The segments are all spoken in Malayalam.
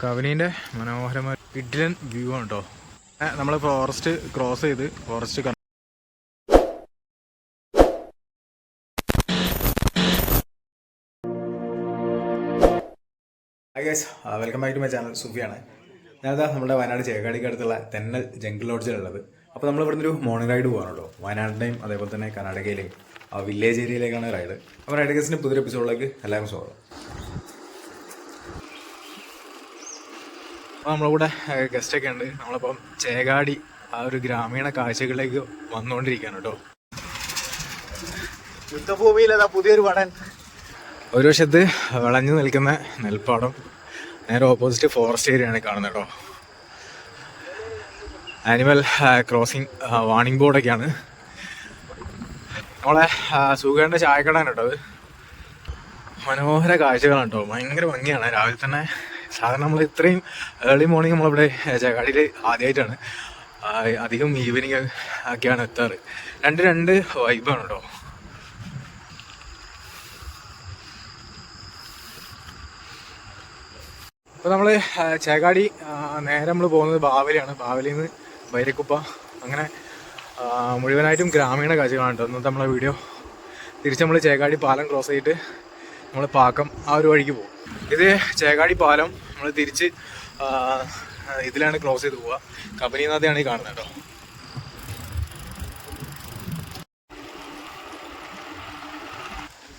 കവനീന്റെ മനോഹരമായ ഇഡ്ലൻ വ്യൂ ആണ് കേട്ടോ നമ്മൾ ഫോറസ്റ്റ് ക്രോസ് ചെയ്ത് forest guys welcome back to my channel സുഫിയാണ്. ഞാനതാ നമ്മുടെ വയനാട് ചേക്കാടിക്ക് അടുത്തുള്ള തെന്നൽ ജംഗിൾ ലോഡ്ജിലുള്ളത് അപ്പോൾ നമ്മൾ ഇവിടുന്ന് ഒരു മോർണിംഗ് റൈഡ് പോകാനുള്ളൂ വയനാടിന്റെയും അതേപോലെ തന്നെ കർണാടകയിലെയും ആ വില്ലേജ് ഏരിയയിലേക്കാണ് റൈഡ് അപ്പോൾ റൈഡ് ഗസിന്റെ പുതിയ എപ്പിസോഡിലേക്ക് എല്ലാവർക്കും സ്വാഗതം. അപ്പോൾ നമ്മുടെ കൂടെ ഗസ്റ്റൊക്കെ ഉണ്ട്. നമ്മളിപ്പം ചേകാടി ആ ഒരു ഗ്രാമീണ കാഴ്ചകളിലേക്ക് വന്നുകൊണ്ടിരിക്കുകയാണ് കേട്ടോ. യുദ്ധഭൂമിയിലതാ പുതിയൊരു പടൻ ഒരു വശത്ത് വിളഞ്ഞു നിൽക്കുന്ന നെൽപ്പാടം നേരെ ഓപ്പോസിറ്റ് ഫോറസ്റ്റ് ഏരിയയാണ് കാണുന്നത് കേട്ടോ. ആനിമൽ ക്രോസിംഗ് വാണിംഗ് ബോർഡൊക്കെയാണ് നമ്മളെ സുഖേണ്ട ചായക്കടയാണ് കേട്ടോ അത്. മനോഹര കാഴ്ചകളാണ് കേട്ടോ. ഭയങ്കര ഭംഗിയാണ്. രാവിലെ തന്നെ സാധാരണ നമ്മൾ ഇത്രയും ഏർലി മോർണിംഗ് നമ്മളിവിടെ ജഗാടിയിൽ ആദ്യമായിട്ടാണ് അധികം ഈവനിങ് ഒക്കെയാണ് എത്താറ്. രണ്ട് രണ്ട് വൈബാണ് കേട്ടോ അപ്പോൾ നമ്മൾ ചേകാടി നേരെ നമ്മൾ പോകുന്നത് ബാവലിയാണ്. ബാവലിയിൽ നിന്ന് വൈരക്കുപ്പ അങ്ങനെ മുഴുവനായിട്ടും ഗ്രാമീണ കാഴ്ചകളാണ് കേട്ടോ ഇന്നത്തെ നമ്മളെ വീഡിയോ തിരിച്ച് നമ്മൾ ചേകാടി പാലം ക്രോസ് ചെയ്തിട്ട് നമ്മൾ പാക്കം ആ ഒരു വഴിക്ക് പോകും. ഇത് ചേകാടി പാലം നമ്മൾ തിരിച്ച് ഇതിലാണ് ക്ലോസ് ചെയ്ത് പോവുക. കബനി നദിയാണ് ഈ കാണുന്നത് കേട്ടോ.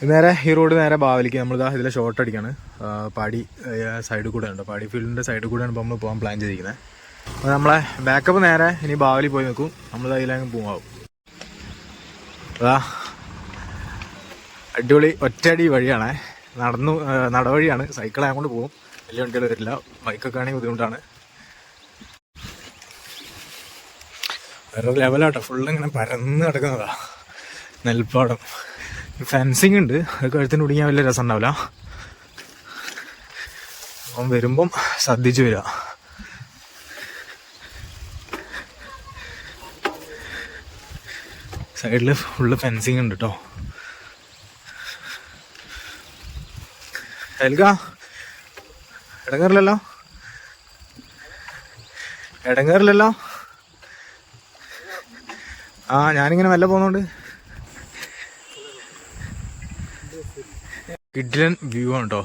നേരെ ഈ റോഡ് നേരെ ബാവലിക്ക് നമ്മളിതാ ഇതിലെ ഷോർട്ട് അടിക്കാണ്. പാടി സൈഡിൽ കൂടെ ഉണ്ട്. പാടി ഫീൽഡിന്റെ സൈഡിൽ കൂടെയാണ് ഇപ്പോൾ നമ്മൾ പോകാൻ പ്ലാൻ ചെയ്തിരിക്കുന്നത് അപ്പോൾ നമ്മളെ ബാക്കപ്പ് നേരെ ഇനി ബാവലി പോയി നിൽക്കും. നമ്മൾ അതിലങ്ങ് പോകാവും അതാ അടിപൊളി ഒറ്റടി വഴിയാണ്. നടന്നു നടവഴിയാണ്. സൈക്കിൾ കൊണ്ട് പോകും. വലിയ വണ്ടികൾ വരില്ല. ബൈക്കൊക്കെ ആണെങ്കിൽ ബുദ്ധിമുട്ടാണ്. വേറെ ലെവലാട്ടോ. ഫുള്ള് ഇങ്ങനെ പരന്ന് കിടക്കുന്നതാ നെൽപ്പാടം. ഫെൻസിങ് ഉണ്ട്. അത് കഴുത്തിന് കുടിക്കാൻ വലിയ രസം ഉണ്ടാവില്ല അപ്പം വരുമ്പം ശ്രദ്ധിച്ചു വരിക. സൈഡിൽ ഫുള്ള് ഫെൻസിങ് ഉണ്ട് കേട്ടോ എൽക ഇടങ്ങറില്ലല്ലോ ഇടങ്ങേറില്ലല്ലോ ആ ഞാനിങ്ങനെ മെല്ലെ പോകുന്നുണ്ട്. കിഡ്ലൻ വ്യൂ ആണ് കേട്ടോ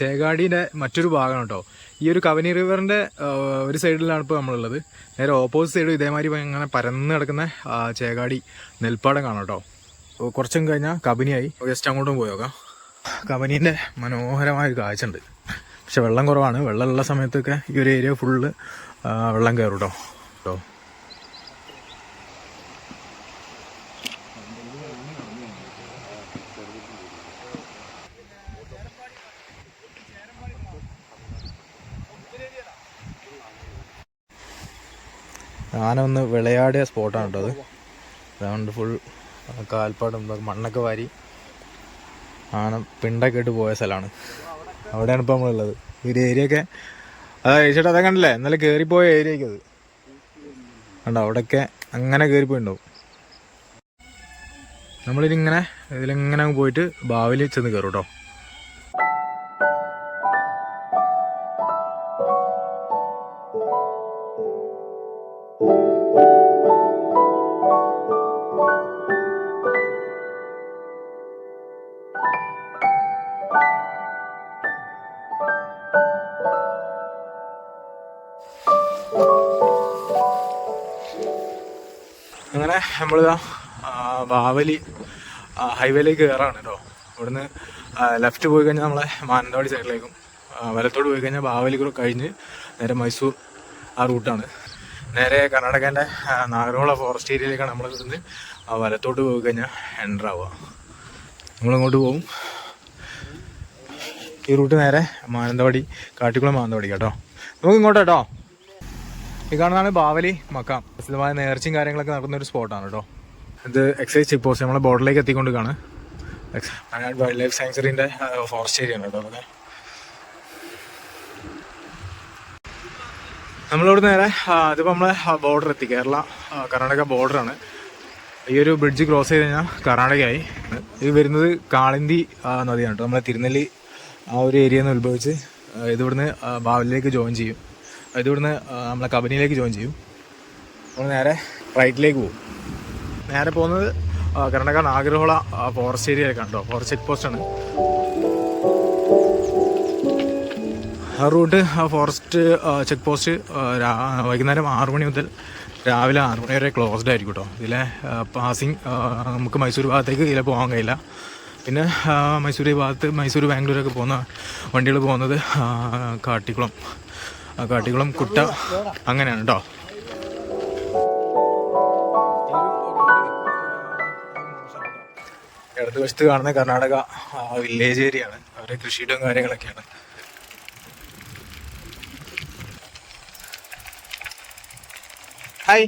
ചേകാടിയുടെ മറ്റൊരു ഭാഗമാണ് കേട്ടോ. ഈ ഒരു കവനി റിവറിന്റെ ഒരു സൈഡിലാണ് ഇപ്പോൾ നമ്മളുള്ളത്. നേരെ ഓപ്പോസിറ്റ് സൈഡ് ഇതേമാതിരി ഇങ്ങനെ പരന്ന് കിടക്കുന്ന ചേകാടി നെൽപ്പാടം കാണാം കേട്ടോ. കുറച്ചും കഴിഞ്ഞാൽ കബനിയായി. ജസ്റ്റ് അങ്ങോട്ടും പോയി നോക്കാം. കബനീന്റെ മനോഹരമായൊരു കാഴ്ച ഉണ്ട്. പക്ഷെ വെള്ളം കുറവാണ്. വെള്ളമുള്ള സമയത്തൊക്കെ ഈ ഒരു ഏരിയ ഫുള്ള് വെള്ളം കയറും കേട്ടോ കേട്ടോ. ആന ഒന്ന് വിളയാടിയ സ്പോട്ടാണ് കേട്ടോ അത്. അതുകൊണ്ട് ഫുൾ കാൽപ്പാടും മണ്ണൊക്കെ വാരി ആന പിണ്ടൊക്കെ ഇട്ട് പോയ സ്ഥലമാണ്. അവിടെയാണ് ഇപ്പോൾ നമ്മളുള്ളത്. ഈ ഏരിയ ഒക്കെ അതാ ചേട്ടാ അതാ കണ്ടില്ലേ? ഇന്നലെ കയറിപ്പോയ ഏരിയക്ക് അത്. കണ്ടോ? അവിടെയൊക്കെ അങ്ങനെ കയറിപ്പോയിണ്ടാവും നമ്മളിതിങ്ങനെ ഇതിലിങ്ങനെ പോയിട്ട് ബാവിൽ ചെന്ന് കയറും കേട്ടോ. നമ്മളിതാ ബാവലി ഹൈവേയിലേക്ക് കയറാണ് കേട്ടോ ഇവിടുന്ന് ലെഫ്റ്റ് പോയി കഴിഞ്ഞാൽ നമ്മളെ മാനന്തവാടി സൈഡിലേക്കും വലത്തോട് പോയി കഴിഞ്ഞാൽ ബാവലി കൂടെ കഴിഞ്ഞ് നേരെ മൈസൂർ ആ റൂട്ടാണ് നേരെ കർണാടകേന്റെ നാഗരോള ഫോറസ്റ്റ് ഏരിയയിലേക്കാണ് നമ്മൾ ഇവിടുന്ന് വലത്തോട്ട് പോയി കഴിഞ്ഞാൽ എന്റർ ആവുക. നമ്മളിങ്ങോട്ട് പോകും ഈ റൂട്ട് നേരെ മാനന്തവാടി കാട്ടിക്കുളം മാനന്തവാടി കേട്ടോ. നമുക്ക് ഇങ്ങോട്ട് കേട്ടോ. ഈ കാണുന്നതാണ് ബാവലി മക്കാം. പ്രസിദ്ധമായ നേർച്ചയും കാര്യങ്ങളൊക്കെ നടക്കുന്ന ഒരു സ്പോട്ടാണ് കേട്ടോ. ഇത് എക്സൈസ് ചെക്ക് പോസ്റ്റ് നമ്മളെ ബോർഡറിലേക്ക് എത്തിക്കൊണ്ടിരിക്കുകയാണ്. വയനാട് വൈൽഡ് ലൈഫ് സാങ്ച്വറിന്റെ ഫോറസ്റ്റ് ഏരിയ ആണ് കേട്ടോ അതൊക്കെ. നമ്മളിവിടെ നേരെ അതിപ്പോൾ നമ്മളെ ബോർഡർ എത്തി. കേരള കർണാടക ബോർഡറാണ് ഈ ഒരു ബ്രിഡ്ജ് ക്രോസ് ചെയ്ത് കഴിഞ്ഞാൽ കർണാടകയായി. ഇത് വരുന്നത് കാളിന്തി നദിയാണ് കേട്ടോ. നമ്മളെ തിരുനെല്ലി ആ ഒരു ഏരിയയിൽ നിന്ന് ഉത്ഭവിച്ച് ആ, ഇത് ഇവിടുന്ന് ആ, ബാവലിലേക്ക് ജോയിൻ ചെയ്യും. ഇത് ഇവിടുന്ന് നമ്മളെ കബനിയിലേക്ക് ജോയിൻ ചെയ്യും. നമ്മൾ നേരെ റൈറ്റിലേക്ക് പോകും. നേരെ പോകുന്നത് കർണാടക നാഗർഹോള ഫോറസ്റ്റ് ഏരിയയിലേക്കാണ് കണ്ടോ ഫോറസ്റ്റ് ചെക്ക് പോസ്റ്റാണ് ആ റൂട്ട് ഫോറസ്റ്റ് ചെക്ക് പോസ്റ്റ് വൈകുന്നേരം ആറു മണി മുതൽ രാവിലെ ആറു മണി വരെ ക്ലോസ്ഡ് ആയിരിക്കും കേട്ടോ. ഇതിലെ പാസിങ് നമുക്ക് മൈസൂർ ഭാഗത്തേക്ക് ഇതിലെ പോകാൻ കഴിയില്ല. പിന്നെ മൈസൂർ ഭാഗത്ത് മൈസൂർ ബാംഗ്ലൂരൊക്കെ പോകുന്ന വണ്ടികൾ പോകുന്നത് കാട്ടിക്കുളം. കാട്ടിക്കുളം കുട്ട അങ്ങനെയാണ് കേട്ടോ ഇടത് വശത്ത് കാണുന്ന കർണാടക വില്ലേജ് ഏരിയ ആണ്. അവരെ കൃഷിയിടവും കാര്യങ്ങളൊക്കെയാണ്. ഹായ്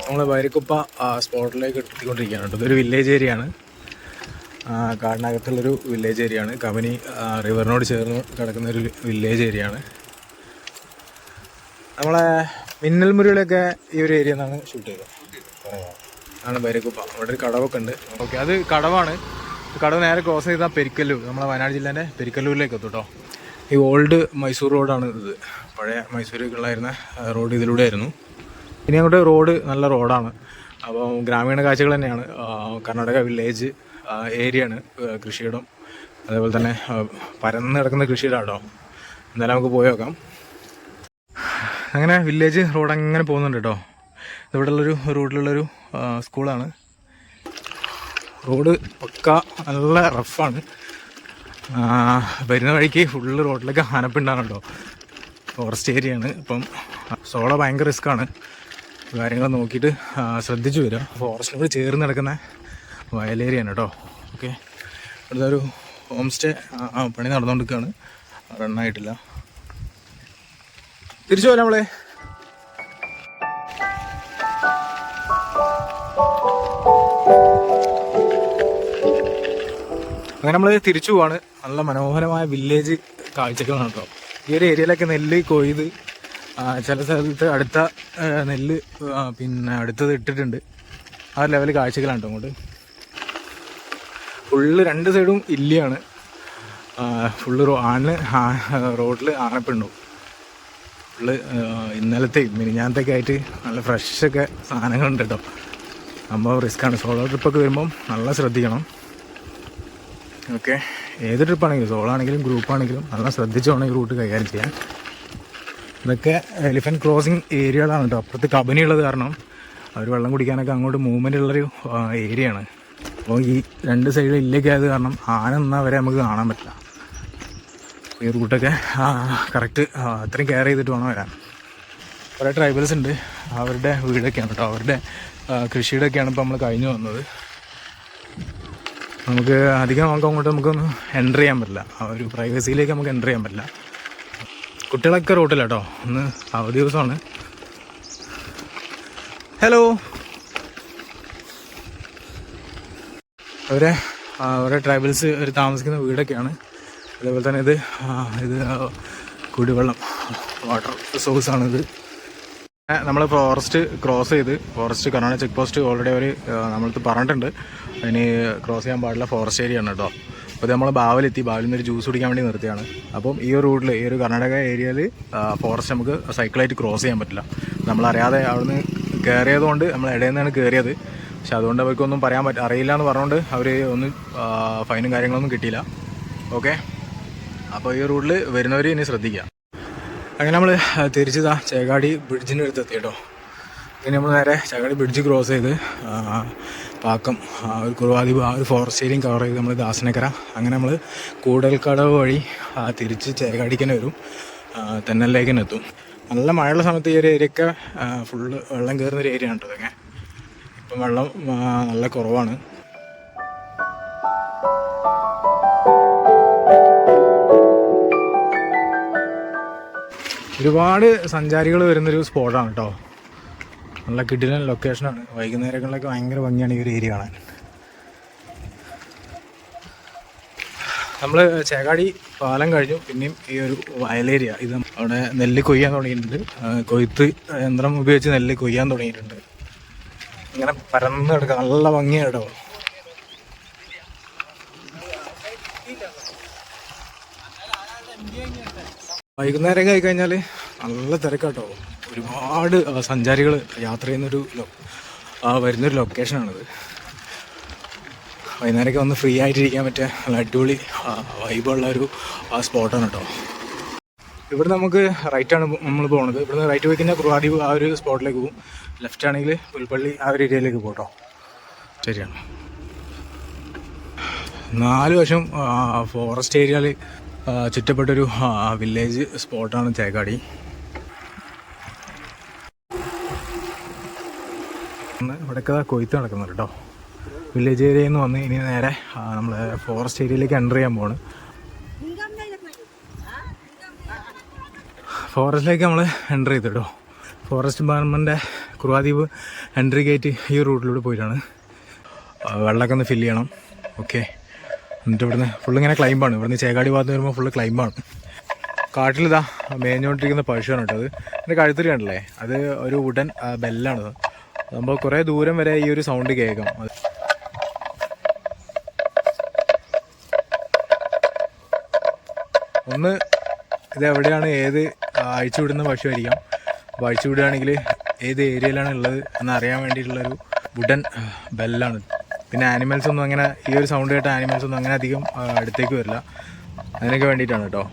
നമ്മൾ വൈരക്കുപ്പ സ്പോട്ടിലേക്ക് എത്തിക്കൊണ്ടിരിക്കുകയാണ് കേട്ടോ ഇതൊരു വില്ലേജ് ഏരിയ ആ, കാടിനകത്തുള്ളൊരു വില്ലേജ് ഏരിയയാണ് കമനി റിവറിനോട് ചേർന്ന് കിടക്കുന്ന ഒരു വില്ലേജ് ഏരിയയാണ് നമ്മളെ മിന്നൽ മുറികളൊക്കെ ഈ ഒരു ഏരിയ നിന്നാണ് ഷൂട്ട് ചെയ്തത്. ആണ് ബൈരക്കുപ്പ. അവിടെ ഒരു കടവൊക്കെ ഉണ്ട്. ഓക്കെ അത് കടവാണ്. കടവ് നേരെ ക്രോസ് ചെയ്താൽ പെരിക്കല്ലൂർ. നമ്മളെ വയനാട് ജില്ലേന്റെ പെരിക്കല്ലൂരിലേക്ക് എത്തും കേട്ടോ ഈ ഓൾഡ് മൈസൂർ റോഡാണ് ഇത്. പഴയ മൈസൂരിലേക്കുള്ളായിരുന്ന റോഡ് ഇതിലൂടെ ആയിരുന്നു. ഇനി അങ്ങോട്ട് റോഡ് നല്ല റോഡാണ് അപ്പോൾ ഗ്രാമീണ കാഴ്ചകൾ തന്നെയാണ്. കർണാടക വില്ലേജ് ഏരിയയാണ് കൃഷിയിടം. അതേപോലെ തന്നെ പരന്ന് കിടക്കുന്ന കൃഷിയിടം കേട്ടോ എന്തായാലും നമുക്ക് പോയി നോക്കാം. അങ്ങനെ വില്ലേജ് റോഡ് അങ്ങനെ പോകുന്നുണ്ട് കേട്ടോ. ഇവിടെ ഉള്ളൊരു റോഡിലുള്ളൊരു സ്കൂളാണ്. റോഡ് പക്ക നല്ല റഫാണ്. വരുന്ന വഴിക്ക് ഫുള്ള് റോഡിലൊക്കെ ആനപ്പിണ്ടാണ് കേട്ടോ. ഫോറസ്റ്റ് ഏരിയയാണ് ഇപ്പം സോള ഭയങ്കര റിസ്ക്കാണ് കാര്യങ്ങൾ നോക്കിയിട്ട് ശ്രദ്ധിച്ചു വരിക ഫോറസ്റ്റിനോട് ചേർന്ന് കിടക്കുന്ന വയലേരിയാണ് കേട്ടോ ഓക്കെ. ഇവിടുത്തെ ഒരു ഹോം സ്റ്റേ പണി നടന്നുകൊണ്ടിരിക്കുകയാണ് റണ്ണായിട്ടില്ല തിരിച്ചു പോരാ നമ്മളെ അങ്ങനെ നമ്മൾ തിരിച്ചു പോവാണ്. നല്ല മനോഹരമായ വില്ലേജ് കാഴ്ചകളാണ് കേട്ടോ ഈ ഒരു ഏരിയയിലൊക്കെ നെല്ല് കൊയ്ത് ചില സ്ഥലത്ത് അടുത്ത നെല്ല് പിന്നെ അടുത്തത് ഇട്ടിട്ടുണ്ട്. ആ ലെവൽ കാഴ്ചകളാണ് കേട്ടോ അങ്ങോട്ട് ഫുള്ള് രണ്ട് സൈഡും ഇല്ലിയാണ്. ഫുള്ള് റോ ആണ് റോഡിൽ ആനപ്പിണ്ടും. ഫുള്ള് ഇന്നലത്തെ മിനിഞ്ഞാന്നത്തെയൊക്കെ ആയിട്ട് നല്ല ഫ്രഷൊക്കെ സാധനങ്ങളുണ്ട് കേട്ടോ സംഭവം റിസ്ക്കാണ്. സോളോ ട്രിപ്പൊക്കെ വരുമ്പം നല്ല ശ്രദ്ധിക്കണം. ഓക്കെ. ഏത് ട്രിപ്പാണെങ്കിലും സോളോ ആണെങ്കിലും ഗ്രൂപ്പാണെങ്കിലും നല്ല ശ്രദ്ധിച്ച് റൂട്ട് കൈകാര്യം ചെയ്യാൻ. ഇതൊക്കെ എലിഫന്റ് ക്രോസിങ് ഏരിയകളാണ് കേട്ടോ. അപ്പുറത്ത് കബനി ഉള്ളത് കാരണം അവർ വെള്ളം കുടിക്കാനൊക്കെ അങ്ങോട്ട് മൂവ്മെന്റ് ഉള്ളൊരു ഏരിയയാണ്. അപ്പോൾ ഈ രണ്ട് സൈഡിൽ ഇല്ലൊക്കെ ആയത് കാരണം ആന നിന്നാൽ വരെ നമുക്ക് കാണാൻ പറ്റില്ല. ഈ റൂട്ടൊക്കെ കറക്റ്റ് അത്രയും കെയർ ചെയ്തിട്ട് വേണം വരാൻ. കുറേ ട്രൈബൽസ് ഉണ്ട്. അവരുടെ വീടൊക്കെയാണ് കേട്ടോ. അവരുടെ കൃഷിയുടെ കൃഷിയുടെയൊക്കെയാണ് ഇപ്പോൾ നമ്മൾ കഴിഞ്ഞു വന്നത്. നമുക്ക് അധികം നമുക്ക് അങ്ങോട്ട് നമുക്കൊന്ന് എന്റർ ചെയ്യാൻ പറ്റില്ല. ആ ഒരു പ്രൈവസിയിലേക്ക് നമുക്ക് എന്റർ ചെയ്യാൻ പറ്റില്ല. കുട്ടികളൊക്കെ റോട്ടില്ല കേട്ടോ. ഇന്ന് അവധി ദിവസമാണ്. ഹലോ അവരെ അവരെ ട്രൈബൽസ് ഒരു താമസിക്കുന്ന വീടൊക്കെയാണ്. അതേപോലെ തന്നെ ഇത് ഇത് കുടിവെള്ളം വാട്ടർ സോഴ്സാണിത് നമ്മൾ ഫോറസ്റ്റ് ക്രോസ് ചെയ്ത് forest Karnataka check post already അവർ നമ്മളടുത്ത് പറഞ്ഞിട്ടുണ്ട്. ഇനി ക്രോസ് ചെയ്യാൻ പാടില്ല ഫോറസ്റ്റ് ഏരിയ ആണ് കേട്ടോ. അപ്പോൾ നമ്മൾ ബാവലെത്തി ബാവിൽ നിന്ന് ഒരു ജ്യൂസ് കുടിക്കാൻ വേണ്ടി നിർത്തിയാണ്. അപ്പം ഈ ഒരു റൂട്ടിൽ ഈ ഒരു കർണാടക ഏരിയയിൽ ഫോറസ്റ്റ് നമുക്ക് സൈക്കിളായിട്ട് ക്രോസ് ചെയ്യാൻ പറ്റില്ല. നമ്മളറിയാതെ അവിടുന്ന് കയറിയതുകൊണ്ട് നമ്മൾ ഇടയിൽ നിന്നാണ് കയറിയത് പക്ഷെ അതുകൊണ്ട് അവർക്കൊന്നും പറയാൻ പറ്റ അറിയില്ല എന്ന് പറഞ്ഞുകൊണ്ട് അവർ ഒന്നും ഫൈനും കാര്യങ്ങളൊന്നും കിട്ടിയില്ല. ഓക്കെ? അപ്പോൾ ഈ റൂട്ടിൽ വരുന്നവർ ഇനി ശ്രദ്ധിക്കുക അങ്ങനെ നമ്മൾ തിരിച്ചതാ ചേകാടി ബ്രിഡ്ജിന്റെ അടുത്ത് എത്തി കേട്ടോ പിന്നെ നമ്മൾ നേരെ ചേകാടി ബ്രിഡ്ജ് ക്രോസ് ചെയ്ത് പാക്കം ഒരു കുറുവാദ്വീപ് ആ ഒരു ഫോറസ്റ്റ് ഏരിയയും കവർ ചെയ്ത് നമ്മൾ ദാസനക്കര. അങ്ങനെ നമ്മൾ കൂടൽക്കടവ് വഴി തിരിച്ച് ചേകാടിക്ക് തന്നെ വരും. തെന്നലിലേക്ക് തന്നെ എത്തും. നല്ല മഴയുള്ള സമയത്ത് ഈ ഒരു ഏരിയയൊക്കെ ഫുള്ള് വെള്ളം കയറുന്ന ഒരു ഏരിയ ആണ് കേട്ടോ ഇതൊക്കെ. ഇപ്പം വെള്ളം നല്ല കുറവാണ്. ഒരുപാട് സഞ്ചാരികൾ വരുന്നൊരു സ്പോട്ടാണ് കേട്ടോ നല്ല കിടിലൻ ലൊക്കേഷനാണ്. വൈകുന്നേരങ്ങളിലൊക്കെ ഭയങ്കര ഭംഗിയാണ് ഈ ഒരു ഏരിയ കാണാൻ. നമ്മൾ ചേകാടി പാലം കഴിഞ്ഞു. പിന്നെയും ഈ ഒരു വയലേരിയ ഇത് അവിടെ നെല്ല് കൊയ്യാൻ തുടങ്ങിയിട്ടുണ്ട്. കൊയ്ത്ത് യന്ത്രം ഉപയോഗിച്ച് നെല്ല് കൊയ്യാൻ തുടങ്ങിയിട്ടുണ്ട്. ഇങ്ങനെ പരന്ന് കിടക്കുക. നല്ല ഭംഗിയാണ് വൈകുന്നേരം ആയി കഴിഞ്ഞാൽ നല്ല തിരക്കാട്ടോ. ഒരുപാട് സഞ്ചാരികൾ യാത്ര ചെയ്യുന്നൊരു വരുന്നൊരു ലൊക്കേഷനാണിത്. വൈകുന്നേരമൊക്കെ വന്ന് ഫ്രീ ആയിട്ടിരിക്കാൻ പറ്റിയ നല്ല അടിപൊളി വൈബുള്ള ഒരു സ്പോട്ടാണ് കേട്ടോ ഇവിടെ നമുക്ക് റൈറ്റാണ് നമ്മൾ പോകുന്നത് ഇവിടുന്ന് റൈറ്റ് പോയി കഴിഞ്ഞാൽ കുറുവാദ്വീപ് ആ ഒരു സ്പോട്ടിലേക്ക് പോകും. ലെഫ്റ്റ് ആണെങ്കിൽ പുൽപ്പള്ളി ആ ഒരു ഏരിയയിലേക്ക് പോട്ടോ. ശരിയാണ്. നാല് വശം ഫോറസ്റ്റ് ഏരിയയിൽ ചുറ്റപ്പെട്ടൊരു വില്ലേജ് സ്പോട്ടാണ് ചേക്കാടി ഇവിടെയൊക്കെ കൊയ്ത്ത് നടക്കുന്നുണ്ട് കേട്ടോ വില്ലേജ് ഏരിയയിൽ നിന്ന് വന്ന് ഇനി നേരെ നമ്മൾ ഫോറസ്റ്റ് ഏരിയയിലേക്ക് എന്റർ ചെയ്യാൻ പോവാണ്. ഫോറസ്റ്റിലേക്ക് നമ്മൾ എന്റർ ചെയ്തു കേട്ടോ ഫോറസ്റ്റ് ഡിപ്പാർട്ട്മെന്റിന്റെ കുറുവാദ്വീപ് എൻട്രി ഗേറ്റ് ഈ റൂട്ടിലൂടെ പോയിട്ടാണ്. വെള്ളമൊക്കെ ഒന്ന് ഫില്ല് ചെയ്യണം. ഓക്കെ എന്നിട്ട് ഇവിടുന്ന് ഫുള്ള് ഇങ്ങനെ ക്ലൈമ്പാണ് ഇവിടുന്ന് ചേകാടി ഭാഗത്ത് വരുമ്പോൾ ഫുള്ള് ക്ലൈമ്പാണ് കാട്ടിലിതാ മേഞ്ഞുകൊണ്ടിരിക്കുന്ന പശുവാണ് കേട്ടോ അത്. എന്റെ കഴുത്തിൽ കണ്ടല്ലേ? അത് ഒരു ഉടൻ ബെല്ലാണത് നമ്മൾ കുറേ ദൂരം വരെ ഈ ഒരു സൗണ്ട് കേൾക്കാം. അത് ഒന്ന് ഇത് എവിടെയാണ് ഏത് അഴിച്ചു വിടുന്ന പശുവായിരിക്കാം അപ്പോൾ അഴിച്ചു വിടുകയാണെങ്കിൽ ഏത് ഏരിയയിലാണ് ഉള്ളത് എന്നറിയാൻ വേണ്ടിയിട്ടുള്ളൊരു വുഡൻ ബെല്ലാണ്. പിന്നെ ആനിമൽസ് ഒന്നും അങ്ങനെ ഈ ഒരു സൗണ്ട് കേട്ട ആനിമൽസ് ഒന്നും അങ്ങനെ അധികം അടുത്തേക്ക് വരില്ല. അതിനൊക്കെ വേണ്ടിയിട്ടാണ് കേട്ടോ.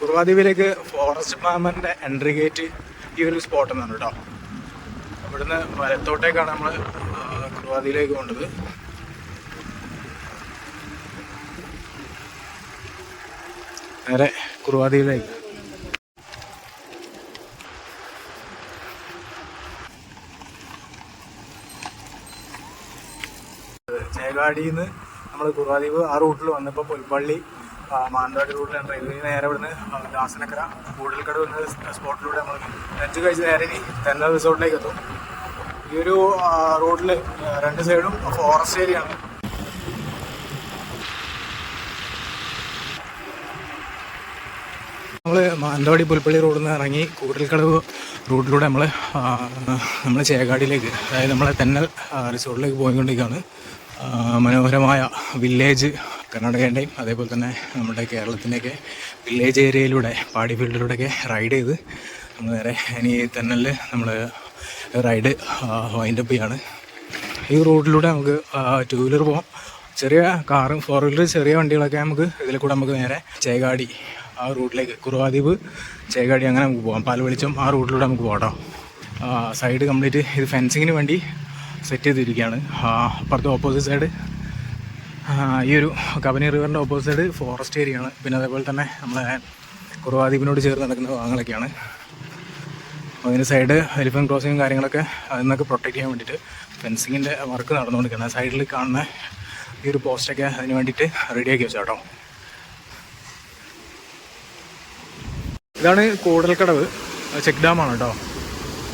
കുറുവാദ്വീപിലേക്ക് ഫോറസ്റ്റ് ഡിപ്പാർട്ട്മെന്റിന്റെ എൻട്രി ഗേറ്റ് ഈ ഒരു സ്പോട്ട് എന്നാണ് കേട്ടോ. ഇവിടുന്ന് വലത്തോട്ടേക്കാണ് നമ്മൾ കുറുവാതിയിലേക്ക് പോകേണ്ടത്. നേരെ കുറുവാതിയിലേക്ക്. ചേകാടിയിൽ നിന്ന് നമ്മൾ കുറുവാദ്വീപ് ആ റൂട്ടിൽ വന്നപ്പോൾ പുൽപ്പള്ളി മാനന്തവാടി റോഡിൽ റെയിൽവേ നേരെ ഇവിടുന്ന് ദാസനക്കര കൂടൽക്കടവ് എന്ന സ്പോട്ടിലൂടെ നമ്മൾ ലഞ്ച് കഴിച്ച് നേരെ ഇനി തെന്നൽ റിസോർട്ടിലേക്ക് എത്തും. ഈ ഒരു റോഡിൽ രണ്ട് സൈഡും ഫോറസ്റ്റ് ഏരിയ ആണ്. നമ്മൾ മാനന്തവാടി പുൽപ്പള്ളി റോഡിൽ നിന്ന് ഇറങ്ങി കൂടൽക്കടവ് റോഡിലൂടെ നമ്മൾ നമ്മൾ ചേകാടിയിലേക്ക് അതായത് നമ്മളെ തെന്നൽ റിസോർട്ടിലേക്ക് പോയിക്കൊണ്ടിരിക്കുകയാണ് മനോഹരമായ വില്ലേജ് കർണാടകേന്റെയും അതേപോലെ തന്നെ നമ്മുടെ കേരളത്തിന്റെയൊക്കെ വില്ലേജ് ഏരിയയിലൂടെ പാടി ഫീൽഡിലൂടെയൊക്കെ റൈഡ് ചെയ്ത് നമ്മൾ നേരെ ഇനി തന്നലിൽ നമ്മൾ റൈഡ് വൈൻഡപ്പ് ചെയ്യാണ്. ഈ റോഡിലൂടെ നമുക്ക് ടു വീലർ പോകാം ചെറിയ കാറും ഫോർ വീലർ ചെറിയ വണ്ടികളൊക്കെ നമുക്ക് ഇതിൽ കൂടെ നമുക്ക് നേരെ ചേകാടി ആ റൂട്ടിലേക്ക് കുറുവാദ്വീപ് ചേകാടി അങ്ങനെ നമുക്ക് പോകാം പാൽവെളിച്ചം ആ റൂട്ടിലൂടെ നമുക്ക് പോകാം സൈഡ് കംപ്ലീറ്റ് ഇത് ഫെൻസിങ്ങിന് വേണ്ടി സെറ്റ് ചെയ്തിരിക്കുകയാണ്. അപ്പുറത്തെ ഓപ്പോസിറ്റ് സൈഡ് ഈ ഒരു കബനി റിവറിന്റെ ഓപ്പോസിറ്റ് ഫോറസ്റ്റ് ഏരിയ ആണ്. പിന്നെ അതേപോലെ തന്നെ നമ്മളെ കുറവാദ്വീപിനോട് ചേർന്ന് നടക്കുന്ന ഭാഗങ്ങളൊക്കെയാണ്. അതിന് സൈഡ് എലിഫന്റ് ക്രോസിങ്ങും കാര്യങ്ങളൊക്കെ അതിൽ നിന്നൊക്കെ പ്രൊട്ടക്ട് ചെയ്യാൻ വേണ്ടിയിട്ട് ഫെൻസിങ്ങിന്റെ വർക്ക് നടന്നുകൊണ്ടിരിക്കുന്നത് സൈഡിൽ കാണുന്ന ഈ ഒരു പോസ്റ്റൊക്കെ അതിന് വേണ്ടിയിട്ട് റെഡിയാക്കി വെച്ചു കേട്ടോ ഇതാണ് കൂടൽക്കടവ്. ചെക്ക് ഡാമാണ് കേട്ടോ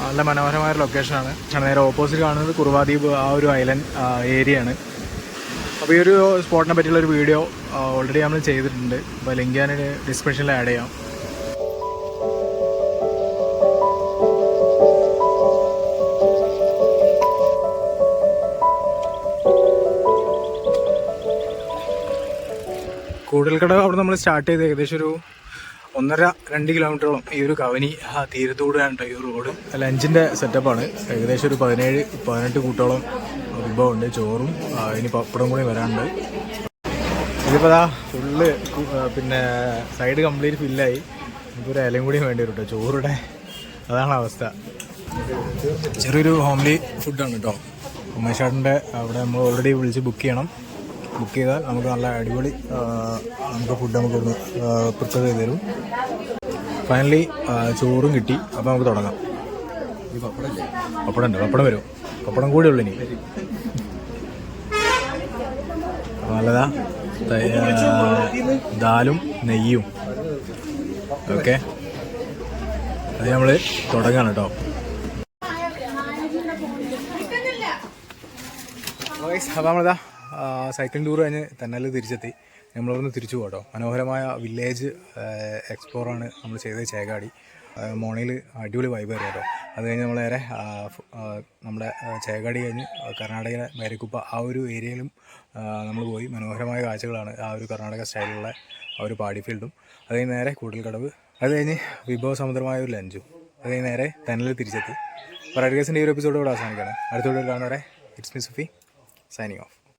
നല്ല മനോഹരമായ ലൊക്കേഷനാണ് നേരെ ഓപ്പോസിറ്റ് കാണുന്നത് കുറുവാദ്വീപ് ആ ഒരു ഐലൻഡ് ഏരിയയാണ് അപ്പോൾ ഈ ഒരു സ്പോട്ടിനെ പറ്റിയുള്ള ഒരു വീഡിയോ ഓൾറെഡി നമ്മൾ ചെയ്തിട്ടുണ്ട്. അപ്പോൾ ലിങ്ക് ഞാൻ ഡിസ്ക്രിപ്ഷനിൽ ആഡ് ചെയ്യാം. കൂടൽക്കട അവിടെ നമ്മൾ സ്റ്റാർട്ട് ചെയ്ത് ഏകദേശം ഒരു ഒന്നര രണ്ട് കിലോമീറ്ററോളം ഈ ഒരു കവനി ആ തീരത്തൂടെയാണ് ഈ റോഡ് ലഞ്ചിന്റെ സെറ്റപ്പാണ് ഏകദേശം ഒരു പതിനേഴ് പതിനെട്ട് കൂട്ടോളം വിഭവമുണ്ട് ചോറും ഇനി പപ്പടം കൂടി വരാനുണ്ട്. ഇതിപ്പോൾ ദാ ഫുള്ള് പിന്നെ സൈഡ് കംപ്ലീറ്റ് ഫില്ലായി നമുക്കൊരു ഇലയും കൂടി വേണ്ടി വരും കേട്ടോ ചോറുടെ. അതാണ് അവസ്ഥ. ചെറിയൊരു ഹോംലി ഫുഡാണ് കേട്ടോ ഉമേഷാട്ടിന്റെ അവിടെ നമ്മൾ ഓൾറെഡി വിളിച്ച് ബുക്ക് ചെയ്യണം. ബുക്ക് ചെയ്താൽ നമുക്ക് നല്ല അടിപൊളി നമുക്ക് ഫുഡ് നമുക്ക് ഇവിടുന്ന് പ്രിപ്പയർ ചെയ്ത് തരും. ഫൈനലി ചോറും കിട്ടി. അപ്പോൾ നമുക്ക് തുടങ്ങാം. പപ്പടം ഉണ്ട് പപ്പടം വരും. പപ്പടം കൂടെ ഉള്ളു ഇനി. നല്ലതാ ദാലും നെയ്യും. ഓക്കെ. അത് നമ്മൾ തുടങ്ങാണ് കേട്ടോ. അപ്പോൾ നമ്മളിതാ സൈക്കിൾ ടൂർ കഴിഞ്ഞ് തെന്നൽ തിരിച്ചെത്തി. നമ്മളവിടുന്ന് തിരിച്ചു പോകട്ടോ മനോഹരമായ വില്ലേജ് എക്സ്പ്ലോറാണ് നമ്മൾ ചെയ്തത് ചേകാടി. മോണിൽ അടിപൊളി വൈബ് ആയിരുന്നു കേട്ടോ. അത് കഴിഞ്ഞ് നമ്മൾ നേരെ നമ്മുടെ ചേകാടി കഴിഞ്ഞ് കർണാടകയിലെ മേരക്കുപ്പ ആ ഒരു ഏരിയയിലും നമ്മൾ പോയി. മനോഹരമായ കാഴ്ചകളാണ് ആ ഒരു കർണാടക സ്റ്റൈലിലുള്ള ആ ഒരു പാടി ഫീൽഡും അത് കഴിഞ്ഞ് നേരെ കൂടൽക്കടവ് അത് കഴിഞ്ഞ് വിഭവസമുദ്രമായ ഒരു ലഞ്ചും അത് കഴിഞ്ഞ് നേരെ തെന്നലിൽ തിരിച്ചെത്തി. അപ്പോൾ റൈഡ് ഗേസിന്റെ ഈ ഒരു എപ്പിസോഡ് ഇവിടെ അവസാനിക്കുകയാണ്. അടുത്തോടെ കാണുന്നവരെ it's me Sufi signing off